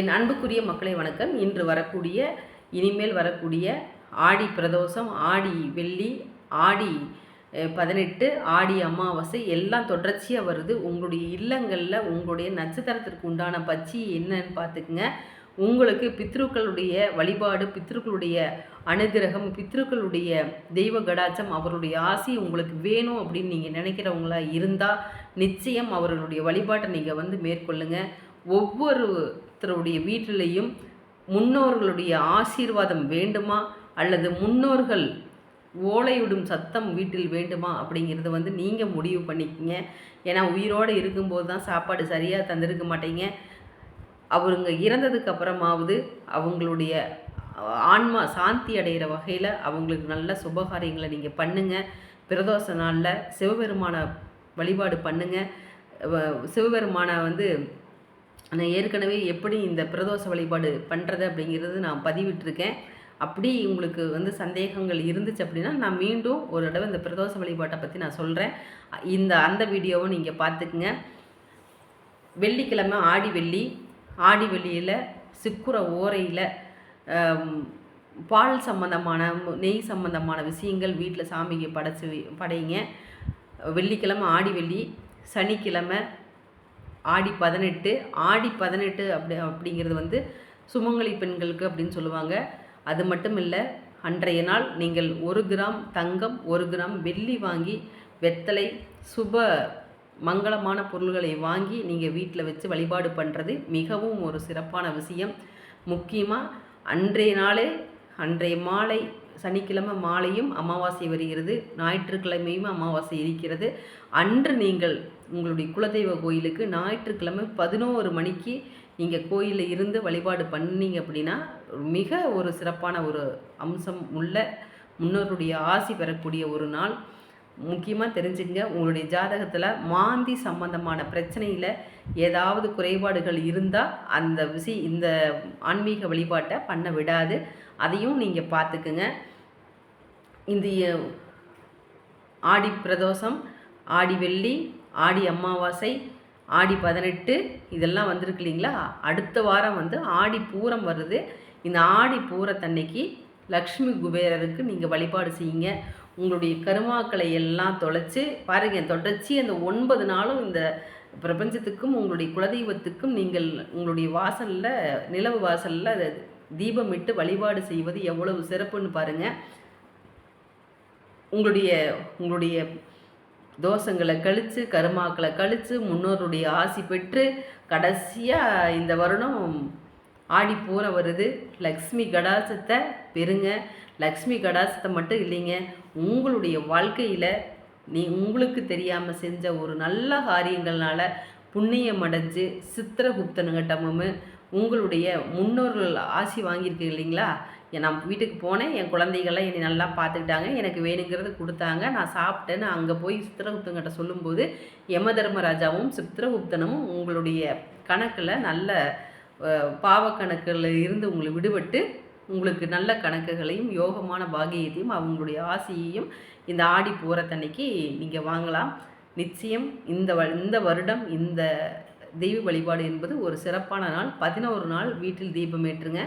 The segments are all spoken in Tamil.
என் அன்புக்குரிய மக்களை வணக்கம். இன்று வரக்கூடிய இனிமேல் வரக்கூடிய ஆடி பிரதோஷம் ஆடி வெள்ளி ஆடி பதினெட்டு ஆடி அமாவாசை எல்லாம் தொடர்ச்சியாக வருது. உங்களுடைய இல்லங்களில் உங்களுடைய நட்சத்திரத்திற்கு உண்டான பச்சி என்னன்னு பார்த்துக்குங்க. உங்களுக்கு பித்ருக்களுடைய வழிபாடு பித்ருக்களுடைய அனுகிரகம் பித்ருக்களுடைய தெய்வ கடாச்சம் அவருடைய ஆசி உங்களுக்கு வேணும் அப்படின்னு நீங்கள் நினைக்கிறவங்களா இருந்தால் நிச்சயம் அவர்களுடைய வழிபாட்டை நீங்கள் வந்து மேற்கொள்ளுங்கள் ஒவ்வொரு ஒவ்வொருத்தருடைய வீட்டிலையும் முன்னோர்களுடைய ஆசீர்வாதம் வேண்டுமா? அல்லது முன்னோர்கள் ஓலையிடும் சத்தம் வீட்டில் வேண்டுமா? அப்படிங்கிறத வந்து நீங்கள் முடிவு பண்ணிக்கங்க. ஏன்னா உயிரோடு இருக்கும்போது தான் சாப்பாடு சரியாக தந்திருக்க மாட்டீங்க. அவருங்க இறந்ததுக்கு அப்புறமாவது அவங்களுடைய ஆன்மா சாந்தி அடைகிற வகையில் அவங்களுக்கு நல்ல சுபகாரியங்களை நீங்கள் பண்ணுங்கள் பிரதோஷ நாளில் சிவபெருமான வழிபாடு பண்ணுங்கள் சிவபெருமானை வந்து நான் ஏற்கனவே எப்படி இந்த பிரதோஷ வழிபாடு பண்ணுறது அப்படிங்கிறது நான் பதிவிட்டிருக்கேன். அப்படி உங்களுக்கு வந்து சந்தேகங்கள் இருந்துச்சு அப்படின்னா நான் மீண்டும் ஒரு தடவை இந்த பிரதோஷ வழிபாட்டை பற்றி நான் சொல்கிறேன் இந்த அந்த வீடியோவும் நீங்கள் பார்த்துக்குங்க. வெள்ளிக்கிழமை ஆடி வெள்ளி ஆடி வெள்ளியில் சிக்குற ஓரையில் பால் சம்பந்தமான நெய் சம்பந்தமான விஷயங்கள் வீட்டில் சாமிக்கு படைச்சி படைங்க வெள்ளிக்கிழமை ஆடி வெள்ளி சனிக்கிழமை ஆடி பதினெட்டு ஆடி பதினெட்டு அப்படி அப்படிங்கிறது வந்து சுமங்கலி பெண்களுக்கு அப்படின்னு சொல்லுவாங்க. அது மட்டும் இல்லை அன்றைய நாள் நீங்கள் ஒரு கிராம் தங்கம் ஒரு கிராம் வெள்ளி வாங்கி வெத்தலை சுப மங்களமான பொருள்களை வாங்கி நீங்கள் வீட்டில் வச்சு வழிபாடு பண்ணுறது மிகவும் ஒரு சிறப்பான விஷயம். முக்கியமாக அன்றைய நாளே அன்றைய மாலை சனிக்கிழமை மாலையும் அமாவாசை வருகிறது. ஞாயிற்றுக்கிழமையும் அமாவாசை இருக்கிறது. அன்று நீங்கள் உங்களுடைய குலதெய்வ கோயிலுக்கு ஞாயிற்றுக்கிழமை பதினோரு மணிக்கு நீங்கள் கோயிலில் இருந்து வழிபாடு பண்ணீங்க அப்படின்னா மிக ஒரு சிறப்பான ஒரு அம்சம் உள்ள முன்னோருடைய ஆசி பெறக்கூடிய ஒரு நாள். முக்கியமாக தெரிஞ்சுக்கங்க. உங்களுடைய ஜாதகத்தில் மாந்தி சம்பந்தமான பிரச்சனையில் ஏதாவது குறைபாடுகள் இருந்தால் அந்த விஷய இந்த ஆன்மீக வழிபாட்டை பண்ண விடாது. அதையும் நீங்கள் பார்த்துக்குங்க. இந்த ஆடி பிரதோஷம் ஆடி வெள்ளி ஆடி அமாவாசை ஆடி பதினெட்டு இதெல்லாம் வந்திருக்கு இல்லைங்களா? அடுத்த வாரம் வந்து ஆடி பூரம் வருது. இந்த ஆடி பூரத்தன்னைக்கு லக்ஷ்மி குபேரருக்கு நீங்கள் வழிபாடு செய்யுங்க. உங்களுடைய கருமாக்களை எல்லாம் தொலைச்சி பாருங்க தொடர்ச்சி அந்த ஒன்பது நாளும் இந்த பிரபஞ்சத்துக்கும் உங்களுடைய குலதெய்வத்துக்கும் நீங்கள் உங்களுடைய வாசலில் நிலவு வாசலில் தீபமிட்டு வழிபாடு செய்வது எவ்வளவு சிறப்புன்னு பாருங்கள் உங்களுடைய உங்களுடைய தோஷங்களை கழித்து கருமாக்களை கழித்து முன்னோருடைய ஆசி பெற்று கடைசியாக இந்த வருடம் ஆடி பூர வருது. லக்ஷ்மி கடாசத்தை பெறுங்க. லக்ஷ்மி கடாசத்தை மட்டும் இல்லைங்க உங்களுடைய வாழ்க்கையில் நீ உங்களுக்கு தெரியாமல் செஞ்ச ஒரு நல்ல காரியங்கள்னால புண்ணியம் அடைஞ்சு சித்திரகுப்தனுங்கிட்டமும் உங்களுடைய முன்னோர்கள் ஆசி வாங்கியிருக்கீங்க இல்லைங்களா? என் நான் வீட்டுக்கு போனேன். என் குழந்தைகள்லாம் என்னை நல்லா பார்த்துக்கிட்டாங்க. எனக்கு வேணுங்கிறது கொடுத்தாங்க. நான் சாப்பிட்டேன்னு அங்கே போய் சித்திரகுப்தங்கிட்ட சொல்லும்போது யம தர்மராஜாவும் சித்திரகுப்தனும் உங்களுடைய கணக்கில் நல்ல பாவக்கணக்கில் இருந்து உங்களை விடுபட்டு உங்களுக்கு நல்ல கணக்குகளையும் யோகமான பாகியத்தையும் அவங்களுடைய ஆசையையும் இந்த ஆடி பூரத்தன்னைக்கு நீங்கள் வாங்கலாம். நிச்சயம் இந்த வ இந்த வருடம் இந்த தெய்வ வழிபாடு என்பது ஒரு சிறப்பான நாள். பதினோரு நாள் வீட்டில் தீபம் ஏற்றுங்க.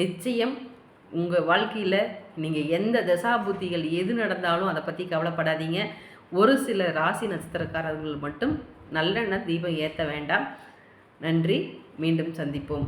நிச்சயம் உங்கள் வாழ்க்கையில் நீங்கள் எந்த தசாபுத்திகள் எது நடந்தாலும் அதை பற்றி கவலைப்படாதீங்க. ஒரு சில ராசி நட்சத்திரக்காரர்கள் மட்டும் நல்லெண்ணெய் தீபம் ஏற்ற வேண்டாம். நன்றி. மீண்டும் சந்திப்போம்.